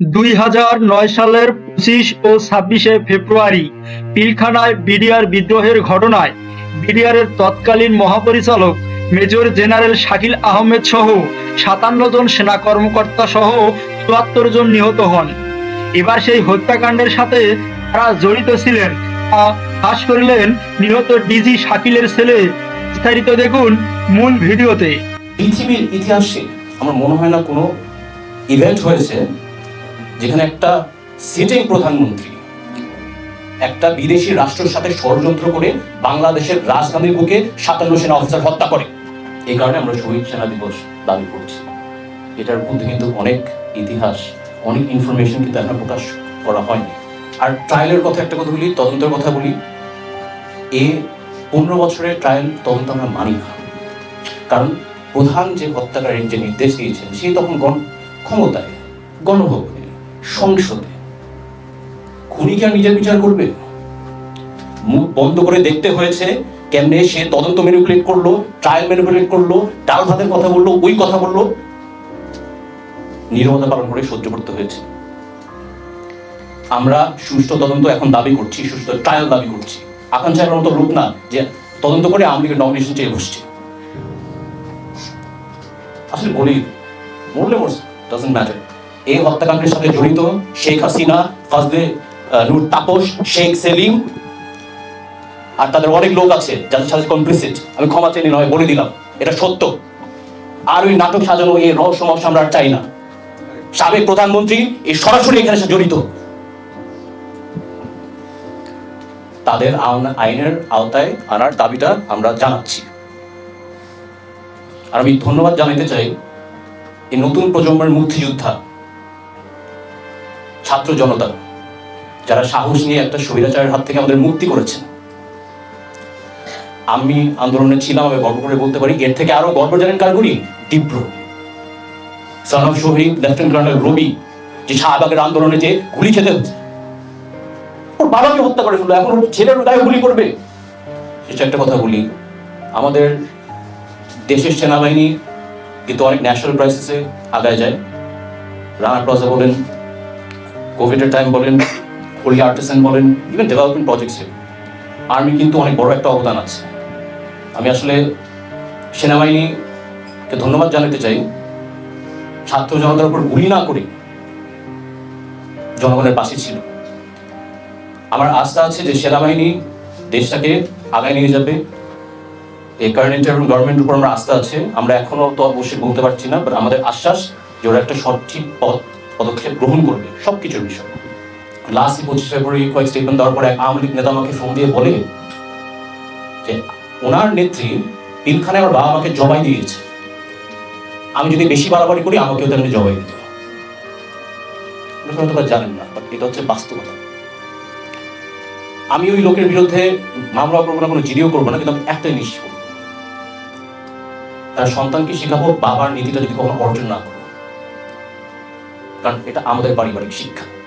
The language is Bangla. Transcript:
দুই হাজার নয় সালের পঁচিশ ও ছাব্বিশে ফেব্রুয়ারি পিলখানায় বিডিআর বিদ্রোহের ঘটনায় বিডিআরের তৎকালীন মহাপরিচালক মেজর জেনারেল শাকিল আহমেদ সহ সাতান্ন জন সেনা কর্মকর্তা সহ চুয়াত্তর জন নিহত হন। এবার সেই হত্যাকাণ্ডের সাথে তারা জড়িত ছিলেন। তা ফাঁস করলেন নিহত ডিজি শাকিলের ছেলে। বিস্তারিত দেখুন মূল ভিডিওতে। পৃথিবীর ইতিহাসে আমার মনে হয় না কোনো ইভেন্ট হয়েছে যেখানে একটা সিটিং প্রধানমন্ত্রী, একটা বিদেশি রাষ্ট্রের সাথে ষড়যন্ত্র করে বাংলাদেশের রাজধানীর বুকে সাতান্ন সেনা অফিসার হত্যা করে। এই কারণে আমরা শহীদ সেনা দিবস দাবি করছি। এটার মধ্যে কিন্তু অনেক ইতিহাস, অনেক ইনফরমেশন কিন্তু এখন প্রকাশ করা হয়নি। আর ট্রায়ালের কথা একটা কথা বলি, তদন্তের কথা বলি। এ পনেরো বছরের ট্রায়াল তদন্ত আমরা মানি না। কারণ প্রধান যে হত্যাকারীর যে নির্দেশ দিয়েছেন, সে তখন গণ, ক্ষমতায় গণভবনে সংসদে। খুনিকে আর নিজের বিচার করবে? মুখ বন্ধ করে দেখতে হয়েছে কেমনে সে তদন্ত ম্যানিপুলেট করল ট্রায়াল ম্যানিপুলেট করল, ডাল ভাতের কথা বলল, ওই কথা বলল। নীরবতা পালন করে সহ্য করতে হয়েছে। আমরা সুষ্ঠু তদন্ত এখন দাবি করছি, সুষ্ঠু ট্রায়াল দাবি করছি। আকাঙ্ক্ষার মতো লোক না যে তদন্ত করে লীগের নমিনেশন চেয়ে বসছে। আসলে বলি, মরলে মরছে ডাজন্ট ম্যাটার এই হত্যাকাণ্ডের সাথে জড়িত শেখ হাসিনা, ফাজলে নূর তাপস, শেখ সেলিম আর তাদের অনেক লোক আছে যাদের সাথে কমপ্লিসিট আমি ক্ষমা চেয়ে নয় বলে দিলাম, এটা সত্য। আর ওই নাটক সাজানো, এই রহস্যময় আমরা আর চাই না। সাবেক প্রধানমন্ত্রী, এই সরাসরি এখানে জড়িত। তাদের আইনের আওতায় আনার দাবিটা আমরা জানাচ্ছি। আর আমি ধন্যবাদ জানাতে চাই এই নতুন প্রজন্মের মুক্তিযোদ্ধা ছাত্র জনতা, যারা সাহস নিয়ে একটা স্বৈরাচারের হাত থেকে আমাদের মুক্তি করেছেন। আমি আন্দোলনে ছিলাম, আমি গর্ব করে বলতে পারি, এর থেকে আরও গর্ব জানেন কার করি তীব্র। সানব শহীদ লেফটেন্যান্ট কর্নেল রবি, যে শাহবাগের আন্দোলনে যে গুলি খেতে হচ্ছে। ওর বাবাকে হত্যা করে ফেলল, এখন ছেলের গায়ে গুলি করবে সেটা একটা কথা বলি, আমাদের দেশের সেনাবাহিনী কিন্তু অনেক ন্যাশনাল ক্রাইসিসে আগায় যায়। রানা প্লাজা বলেন কোভিডের টাইম বলেন হোলি আর্টিসান বলেন ইভেন ডেভেলপমেন্ট প্রজেক্টসে আর্মি কিন্তু অনেক বড় একটা অবদান আছে। আমি আসলে সেনাবাহিনীকে ধন্যবাদ জানাতে চাই, ছাত্র জনতার উপর গুলি না করে জনগণের পাশে ছিল। আমার আস্থা আছে যে সেনাবাহিনী দেশটাকে আগায় নিয়ে যাবে। এই কারেন্ট এবং গভর্নমেন্টের উপর আমরা আস্থা আছে। আমরা এখনও তো অবশ্যই বলতে পারছি না বাট আমাদের আশ্বাস যে ওরা একটা সঠিক পদ- পদক্ষেপ গ্রহণ করবে সব কিছুর বিষয়। লাস্ট পঁচিশ ফেব্রুয়ারি কয়েক স্টেটমেন্ট দেওয়ার পরে এক আওয়ামী লীগ নেতা আমাকে ফোন দিয়ে বলে যে, ওনার নেত্রী পিলখানে আমার বাবা আমাকে জবাই দিয়েছে। আমি যদি বেশি বাড়াবাড়ি করি, আমাকেও তেমনি জবাই দিত হয়তো জানেন না বাট এটা হচ্ছে বাস্তবতা। আমি ওই লোকের বিরুদ্ধে মামলা করব না, কোনো জিডিও করব না, কিন্তু আমি একটাই নিশ্চিত তার সন্তানকে শেখাবো, বাবার নীতিটা যদি কখনো অর্জন না করো। কারণ এটা আমাদের পারিবারিক শিক্ষা।